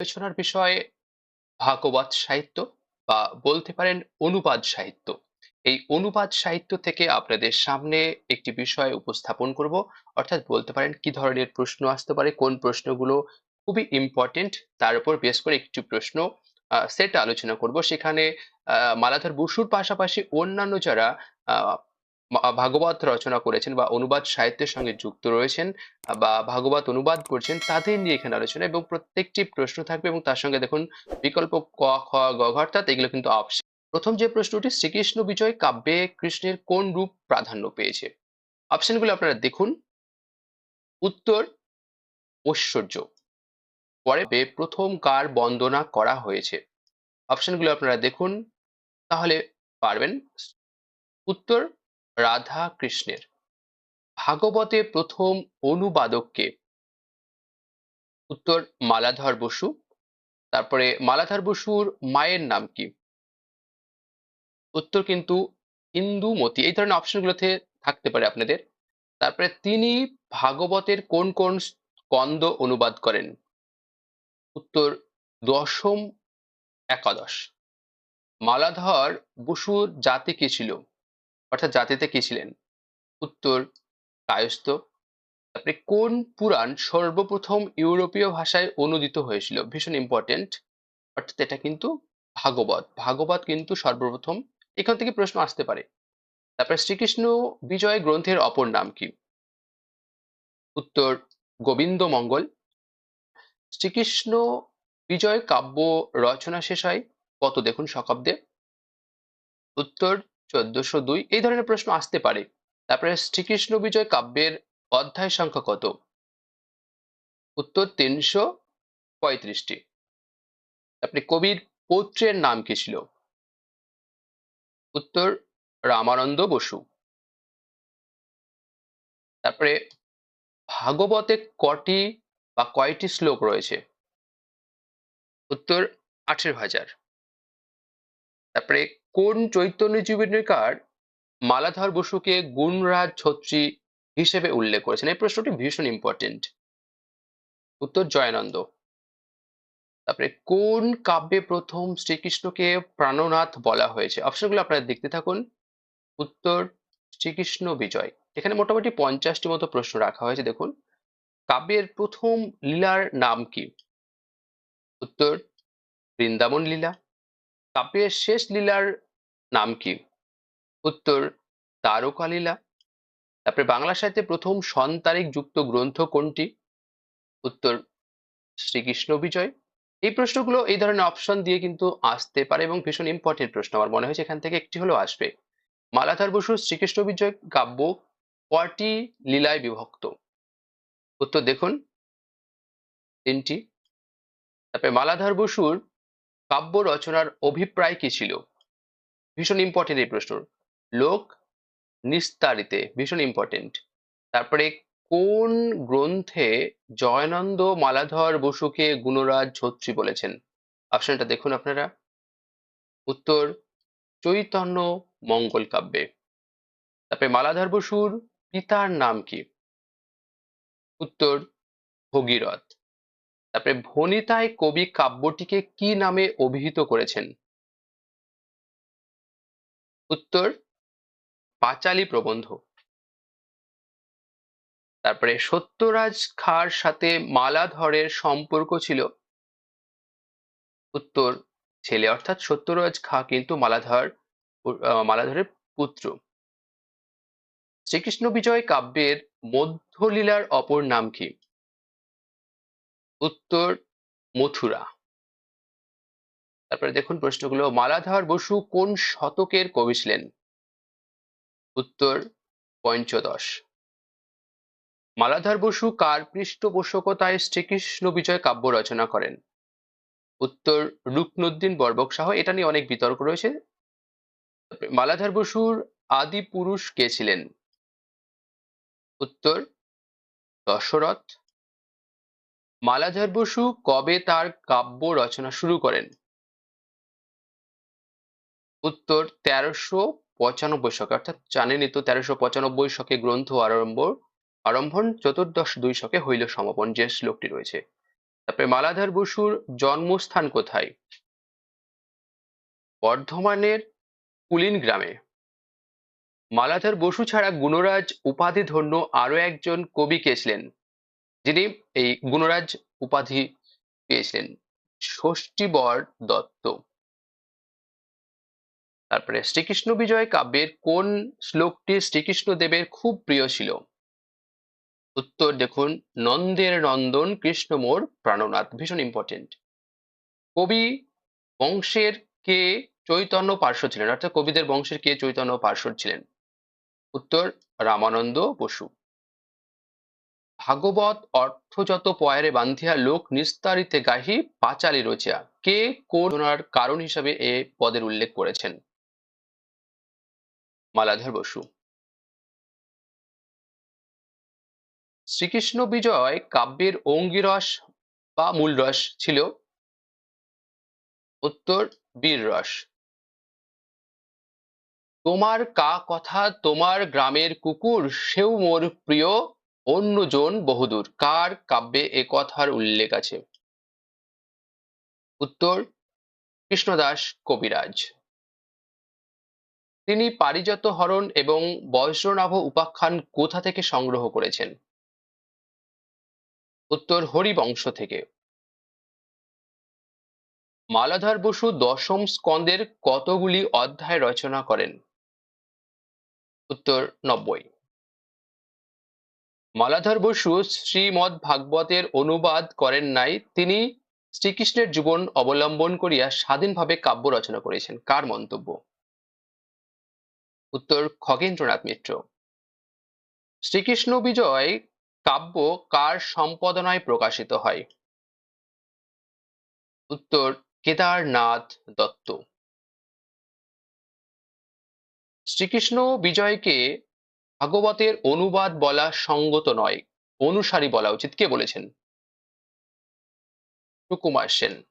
আলোচনার বিষয় ভাগবত সাহিত্য বা বলতে পারেন অনুবাদ সাহিত্য। এই অনুবাদ সাহিত্য থেকে আপনাদের সামনে একটি বিষয় উপস্থাপন করব, অর্থাৎ বলতে পারেন কি ধরনের প্রশ্ন আসতে পারে, কোন প্রশ্নগুলো খুবই ইম্পর্টেন্ট তার উপর বেশ করে একটি প্রশ্ন সেট আলোচনা করব। সেখানে মালাধর বসুর পাশাপাশি অন্যান্য যারা ভাগবত রচনা করেছেন বা অনুবাদ সাহিত্যের সঙ্গে যুক্ত রয়েছেন বা ভাগবত অনুবাদ করছেন, তাদের নিয়ে এখানে আলোচনা এবং প্রত্যেকটি প্রশ্ন থাকবে এবং তার সঙ্গে দেখুন বিকল্প ক, খ, গ অর্থাৎ এগুলো কিন্তু অপশন প্রথম যে প্রশ্নটি, শ্রীকৃষ্ণ বিজয় কাব্যে কৃষ্ণের কোন রূপ প্রাধান্য পেয়েছে? অপশনগুলো আপনারা দেখুন। উত্তর, ঐশ্বর্য। পরে প্রথম কার বন্দনা করা হয়েছে? অপশনগুলো আপনারা দেখুন। তাহলে পারবেন। উত্তর রাধা কৃষ্ণের। ভাগবতে প্রথম অনুবাদককে। উত্তর মালাধর বসু, তারপরে মালাধর বসুর মায়ের নাম কি? উত্তর কিন্তু ইন্দুমতি। এই ধরনের অপশনগুলোতে থাকতে পারে আপনাদের। তারপরে তিনি ভাগবতের কোন কোন স্কন্দ অনুবাদ করেন? উত্তর দশম একাদশ। মালাধর বসুর জাতি কি ছিল? অর্থাৎ জাতিতে কি ছিলেন? উত্তর, কায়স্থ। তারপরে কোন পুরাণ সর্বপ্রথম ইউরোপীয় ভাষায় অনুদিত হয়েছিল? ভীষণ ইম্পর্টেন্ট অর্থাৎ এটা কিন্তু ভাগবত। ভাগবত কিন্তু সর্বপ্রথম। এখান থেকে প্রশ্ন আসতে পারে। তারপরে শ্রীকৃষ্ণ বিজয় গ্রন্থের অপর নাম কি? উত্তর, গোবিন্দ মঙ্গল। শ্রীকৃষ্ণ বিজয় কাব্য রচনা শেষ হয় কত? দেখুন শকাব্দে উত্তর চোদ্দশো দুই এই ধরনের প্রশ্ন আসতে পারে। তারপরে শ্রীকৃষ্ণ বিজয় কাব্যের অধ্যায় সংখ্যা কত? উত্তর তিনশো পঁয়ত্রিশটি। তারপরে কবির পৌত্রের নাম কি ছিল? উত্তর রামানন্দ বসু। তারপরে ভাগবতে কটি বা কয়টি শ্লোক রয়েছে? উত্তর আঠেরো হাজার। তারপরে কোন চৈতন্য জীবনীকার মালাধর বসুকে গুণরাজ ছত্রী হিসেবে উল্লেখ করেছেন? এই প্রশ্নটি ভীষণ ইম্পর্টেন্ট উত্তর জয়ানন্দ। তারপরে, কোন কাব্যে প্রথম শ্রীকৃষ্ণকে প্রাণনাথ বলা হয়েছে? অপশনগুলো আপনারা দেখতে থাকুন। উত্তর, শ্রীকৃষ্ণ বিজয়। এখানে মোটামুটি পঞ্চাশটি মতো প্রশ্ন রাখা হয়েছে, দেখুন। কাব্যের প্রথম লীলার নাম কি? উত্তর, বৃন্দাবন লীলা। কাব্যের শেষ লীলার নাম কি? উত্তর, তারকা লীলা। তারপরে বাংলা সাহিত্যে প্রথম সন্তারিক যুক্ত গ্রন্থ কোনটি? উত্তর, শ্রীকৃষ্ণ বিজয়। এই প্রশ্নগুলো এই ধরনের অপশন দিয়ে কিন্তু আসতে পারে এবং ভীষণ ইম্পর্টেন্ট প্রশ্ন। আমার মনে হয়েছে এখান থেকে একটি হলো আসবে। মালাধার বসু, শ্রীকৃষ্ণ বিজয় কাব্য কটি লীলায় বিভক্ত? উত্তর দেখুন, তিনটি। তারপরে মালাধার বসুর কাব্য রচনার অভিপ্রায় কি ছিল? ভীষণ ইম্পর্টেন্ট এই প্রশ্ন লোক নিস্তারিতে, ভীষণ ইম্পর্টেন্ট তারপরে কোন গ্রন্থে জয়নন্দ মালাধর বসুকে গুণরাজ ছত্রী বলেছেন? অপশনটা দেখুন আপনারা। উত্তর, চৈতন্য মঙ্গল কাব্যে। তারপরে মালাধর বসুর পিতার নাম কি? উত্তর, ভগীরথ। তারপরে ভনিতায় কবি কাব্যটিকে কি নামে অভিহিত করেছেন? উত্তর, পাঁচালী প্রবন্ধ। তারপরে সত্যরাজ খাঁর সাথে মালাধরের সম্পর্ক ছিল। উত্তর, ছেলে অর্থাৎ সত্যরাজ খাঁ কিন্তু মালাধর মালাধরের পুত্র। শ্রীকৃষ্ণ বিজয় কাব্যের মধ্যলীলার অপর নাম কি? উত্তর মথুরা। তারপরে দেখুন প্রশ্নগুলো, মালাধর বসু কোন শতকের কবি ছিলেন? উত্তর পঞ্চদশ। মালাধর বসু কার পৃষ্ঠপোষকতায় শ্রীকৃষ্ণ বিজয় কাব্য রচনা করেন? উত্তর রুকনুদ্দিন বর্বক শাহ এটা নিয়ে অনেক বিতর্ক রয়েছে। মালাধর বসুর আদি পুরুষ কে ছিলেন? উত্তর দশরথ মালাধর বসু কবে তার কাব্য রচনা শুরু করেন? উত্তর তেরোশো পঁচানব্বই শকে, অর্থাৎ জানেনই তো তেরোশো পঁচানব্বই শকে গ্রন্থ আরম্ভ আরম্ভন চতুর্দশ দুই শকে হইল সমাপন, যে শ্লোকটি রয়েছে। তারপরে মালাধার বসুর জন্মস্থান কোথায়? বর্ধমানের কুলিন গ্রামে। মালাধার বসু ছাড়া গুণরাজ উপাধি ধন্য আরও একজন কবি কে ছিলেন? যিনি এই গুণরাজ উপাধি পেয়েছিলেন। ষষ্ঠীবর দত্ত। তারপরে শ্রীকৃষ্ণ বিজয় কাব্যের কোন শ্লোকটি শ্রীকৃষ্ণ দেবের খুব প্রিয় ছিল? উত্তর দেখুন, নন্দের নন্দন কৃষ্ণ মোর প্রাণনাথ। ভীষণ ইম্পর্টেন্ট কবি বংশের কে চৈতন্য পার্শ্ব ছিলেন? অর্থাৎ কবিদের বংশের কে চৈতন্য পার্শ্ব ছিলেন? উত্তর রামানন্দ বসু। ভাগবত অর্থ যত পয়ারে বান্ধিয়া লোক নিস্তারিতে গাহি পাঁচালি রচিয়া। কে কোন কারণ হিসাবে এ পদের উল্লেখ করেছেন? মালাধর বসু। শ্রীকৃষ্ণ বিজয় কাব্যের অঙ্গিরস বা মূল রস ছিল। উত্তর বীর রস তোমার কা কথা তোমার গ্রামের কুকুর, সেও মোর প্রিয়। অন্যজন বহুদূর। কার কাব্যে এ কথার উল্লেখ আছে? উত্তর, কৃষ্ণদাস কবিরাজ। তিনি পারিজাত হরণ এবং বজ্রনাভ উপাখ্যান কোথা থেকে সংগ্রহ করেছেন? উত্তর, হরিবংশ থেকে। মালাধার বসু দশম স্কন্দের কতগুলি অধ্যায় রচনা করেন? উত্তর, নব্বই। মালাধর বসু শ্রীমদ ভাগবতের অনুবাদ করেন নাই। তিনি শ্রীকৃষ্ণের জীবন অবলম্বন করিয়া স্বাধীনভাবে কাব্য রচনা করেছেন। কার মন্তব্য? উত্তর খগেন্দ্রনাথ মিত্র। শ্রীকৃষ্ণ বিজয় কাব্য কার সম্পাদনায় প্রকাশিত হয়? উত্তর কেদারনাথ দত্ত। শ্রীকৃষ্ণ বিজয়কে ভাগবতের অনুবাদ বলা সঙ্গত নয়, অনুসারী বলা উচিত। কে বলেছেন? সুকুমার সেন।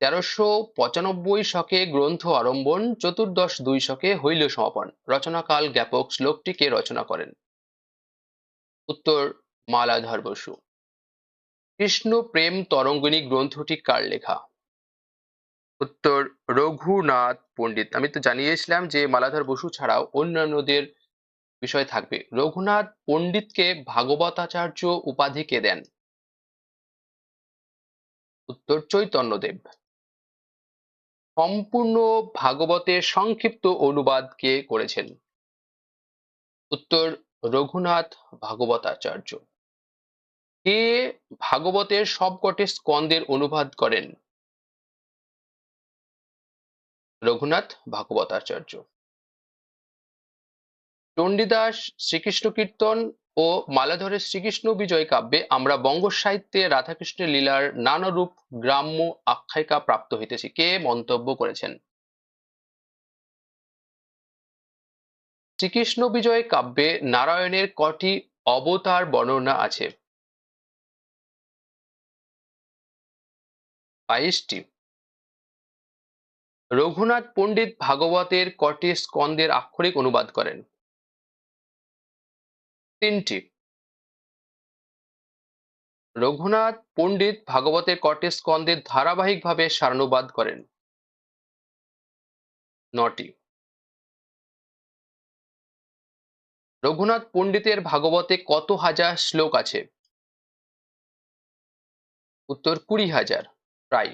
তেরোশো পঁচানব্বই শকে গ্রন্থ আরম্ভন চতুর্দশ দুই শকে হইল সমাপন। রচনাকাল জ্ঞাপক শ্লোকটি কে রচনা করেন। উত্তর মালাধর বসু। কৃষ্ণ প্রেম তরঙ্গিনী গ্রন্থটি কার লেখা? উত্তর, রঘুনাথ পণ্ডিত। আমি তো জানিয়েছিলাম যে, মালাধর বসু ছাড়াও অন্যান্যদের বিষয় থাকবে। রঘুনাথ পণ্ডিতকে ভাগবতাচার্য উপাধি কে দেন? উত্তর, চৈতন্যদেব। সম্পূর্ণ ভাগবতের সংক্ষিপ্ত অনুবাদ কে করেছেন? উত্তর, রঘুনাথ ভাগবতাচার্য। কে ভাগবতের সবকটি স্কন্দের অনুবাদ করেন? রঘুনাথ ভাগবতাচার্য। চণ্ডীদাস শ্রীকৃষ্ণ কীর্তন ও মালাধরের শ্রীকৃষ্ণ বিজয় কাব্যে আমরা বঙ্গ সাহিত্যে রাধাকৃষ্ণের লীলার নানা রূপ গ্রাম্য আখ্যায়িকা প্রাপ্ত হইতেছি। কে মন্তব্য করেছেন? শ্রীকৃষ্ণ বিজয় কাব্যে নারায়ণের কটি অবতার বর্ণনা আছে। বাইশটি। রঘুনাথ পণ্ডিত ভাগবতের কটি স্কন্দের আক্ষরিক অনুবাদ করেন? তিনটি। রঘুনাথ পণ্ডিত ভাগবতের কটি স্কন্দের ধারাবাহিকভাবে সারানুবাদ করেন? নটি। রঘুনাথ পণ্ডিতের ভাগবতে কত হাজার শ্লোক আছে? উত্তর কুড়ি হাজার, প্রায়।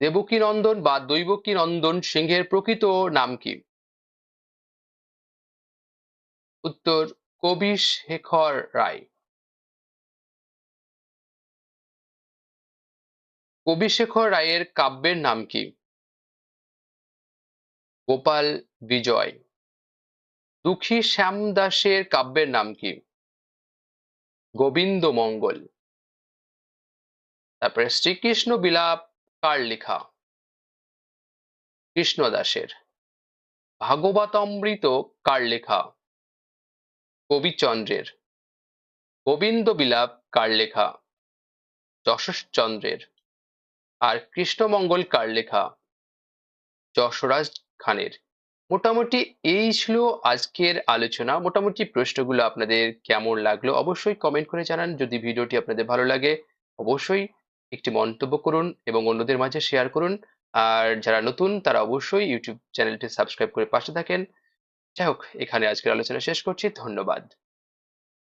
দেবকী নন্দন বা দৈবকী নন্দন সিংহের প্রকৃত নাম কি? উত্তর, কবি শেখর রায়। কবি শেখর রায়ের কাব্যের নাম কি? গোপাল বিজয়। দুঃখী শ্যাম দাসের কাব্যের নাম কি? গোবিন্দ মঙ্গল। তারপরে শ্রীকৃষ্ণ বিলাপ কার লেখা। কৃষ্ণদাসের ভাগবতামৃত কার লেখা? কবিচন্দ্রের। গোবিন্দ বিলাপ কার লেখা? যশোচন্দ্রের। আর কৃষ্ণমঙ্গল কার লেখা? যশরাজ খানের। মোটামুটি এই ছিল আজকের আলোচনা। মোটামুটি প্রশ্নগুলো আপনাদের কেমন লাগল অবশ্যই কমেন্ট করে জানান। যদি ভিডিওটি আপনাদের ভালো লাগে, অবশ্যই একটি মন্তব্য করুন এবং অন্যদের মাঝে শেয়ার করুন। আর যারা নতুন, তারা অবশ্যই ইউটিউব চ্যানেলটি সাবস্ক্রাইব করে পাশে থাকেন। যাই হোক, এখানে আজকের আলোচনা শেষ করছি। ধন্যবাদ।